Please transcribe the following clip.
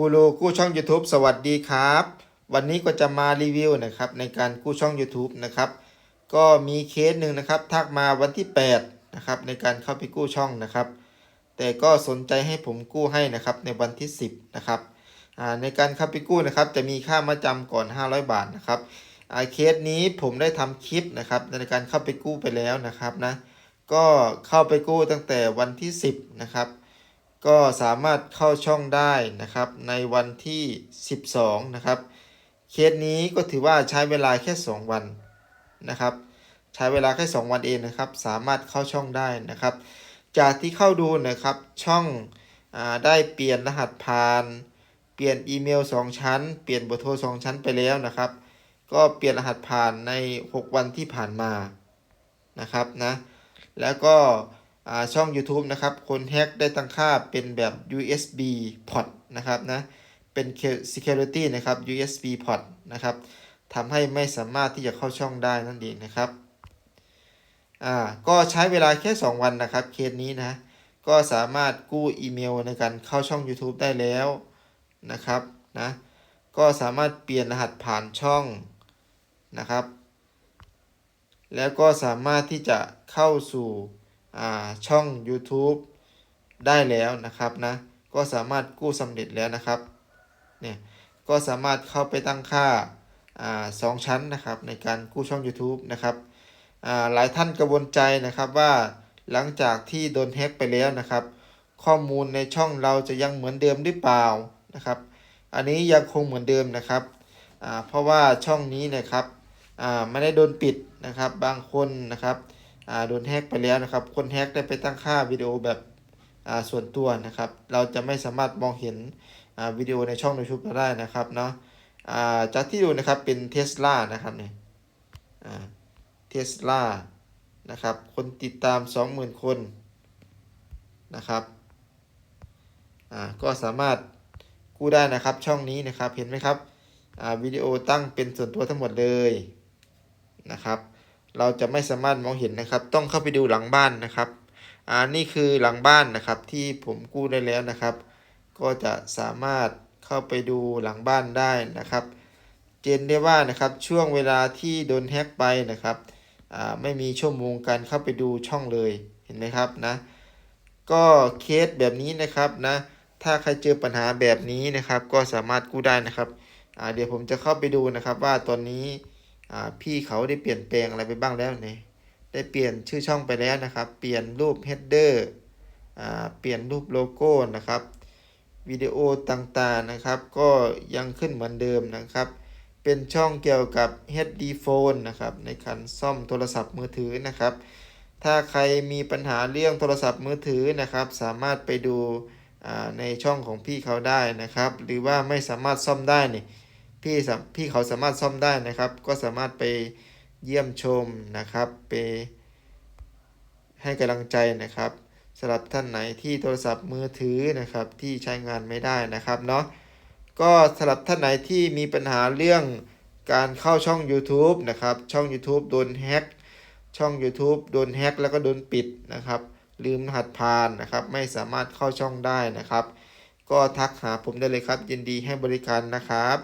คูรูกู้ช่อง YouTube สวัสดีครับ วันนี้ก็จะมารีวิวนะครับในการกู้ช่อง YouTube นะครับก็มีเคสหนึ่งนะครับทักมาวันที่8นะครับในการเข้าไปกู้ช่องนะครับ แต่ก็สนใจให้ผมกู้ให้นะครับในวันที่ 10นะครับในการเข้าไปกู้นะครับจะมีค่ามาจำก่อน 500 บาทนะครับเคสนี้ผมได้ทำคลิปนะครับในการเข้าไปกู้ไปแล้วนะครับนะก็เข้าไปกู้ตั้งแต่วันที่ 10นะครับ ก็สามารถเข้าช่องได้นะครับในวันที่ 12 นะครับ เคสนี้ก็ถือว่าใช้เวลาแค่ 2 วันนะครับ ใช้เวลาแค่ 2 วันเองนะครับ สามารถเข้าช่องได้นะครับ จากที่เข้าดูนะครับช่องอาได้เปลี่ยนรหัสผ่าน เปลี่ยนอีเมล 2 ชั้น เปลี่ยนเบอร์โทร 2 ชั้นไปแล้วนะครับ ก็เปลี่ยนรหัสผ่านใน 6 วันที่ผ่านมานะครับนะแล้วก็ ช่อง YouTube นะครับ คนแฮ็กได้ตั้งค่าเป็นแบบ USB port นะครับนะ เป็น security นะครับ USB port นะครับทำให้ไม่สามารถที่จะเข้าช่องได้นั่นเองนะครับอ่าก็ใช้เวลาแค่ 2 วันนะครับ เคสนี้นะ ก็สามารถกู้อีเมลในการเข้าช่อง YouTube ได้แล้วนะครับนะก็สามารถเปลี่ยนรหัสผ่านช่องนะครับ แล้วก็สามารถที่จะเข้าสู่ ช่อง YouTube ได้แล้วนะครับนะ ก็สามารถกู้สำเร็จแล้วนะครับเนี่ยก็สามารถเข้าไปตั้งค่าาสองชั้นนะครับ ในการกู้ช่อง YouTube นะครับหลายท่านกังวลใจนะครับว่าหลังจากที่โดนแฮ็กไปแล้วนะครับ ข้อมูลในช่องเราจะยังเหมือนเดิมหรือเปล่านะครับ อันนี้ยังคงเหมือนเดิมนะครับเพราะว่าช่องนี้นะครับไม่ได้โดนปิดนะครับบางคนนะครับ โดนแฮกไปแล้วนะครับ คนแฮกได้ไปตั้งค่าวิดีโอแบบอ่าส่วนตัวนะครับ เราจะไม่สามารถมองเห็นอ่าวิดีโอในช่อง YouTube เราได้นะครับเนาะอ่าจากที่ดูนะครับเป็นเทสลานะครับเนี่ยอ่าเทสลานะครับ คนติดตาม 20,000 คนนะครับอ่าก็สามารถกู้ได้นะครับช่องนี้นะครับเห็นไหมครับอ่าวิดีโอตั้งเป็นส่วนตัวทั้งหมดเลยนะครับ เราจะไม่สามารถมองเห็นนะครับ ต้องเข้าไปดูหลังบ้านนะครับอ่านี่คือหลังบ้านนะครับที่ผมกู้ได้แล้วนะครับ ก็จะสามารถเข้าไปดูหลังบ้านได้นะครับ เจนได้ว่านะครับช่วงเวลาที่โดนแฮ็กไปนะครับอ่าไม่มีชั่วโมงการเข้าไปดูช่องเลยเห็นไหมครับนะก็เคสแบบนี้นะครับนะถ้าใครเจอปัญหาแบบนี้นะครับ ก็สามารถกู้ได้นะครับอ่าเดี๋ยวผมจะเข้าไปดูนะครับว่าตอนนี้ พี่เขาได้เปลี่ยนแปลงอะไรไปบ้างแล้วเนี่ยได้เปลี่ยนชื่อช่องไปแล้วนะครับ เปลี่ยนรูป header อ่าเปลี่ยนรูปโลโก้นะครับวิดีโอต่างๆนะครับก็ยังขึ้นเหมือนเดิมนะครับ เป็นช่องเกี่ยวกับ HD phone นะครับในการซ่อมโทรศัพท์มือถือนะครับ ถ้าใครมีปัญหาเรื่องโทรศัพท์มือถือนะครับ สามารถไปดูในช่องของพี่เขาได้นะครับ หรือว่าไม่สามารถซ่อมได้เนี่ย พี่สามพี่เขาสามารถซ่อมได้นะครับ ก็สามารถไปเยี่ยมชมนะครับไปให้กำลังใจนะครับสำหรับท่านไหนที่โทรศัพท์มือถือนะครับที่ใช้งานไม่ได้นะครับเนาะก็สำหรับท่านไหนที่มีปัญหาเรื่องการเข้าช่อง YouTube นะครับ ช่อง YouTube โดนแฮ็กช่อง YouTube โดนแฮ็กแล้วก็โดนปิดนะครับ ลืมรหัสผ่านนะครับ ไม่สามารถเข้าช่องได้นะครับ ก็ทักหาผมได้เลยครับ ยินดีให้บริการนะครับ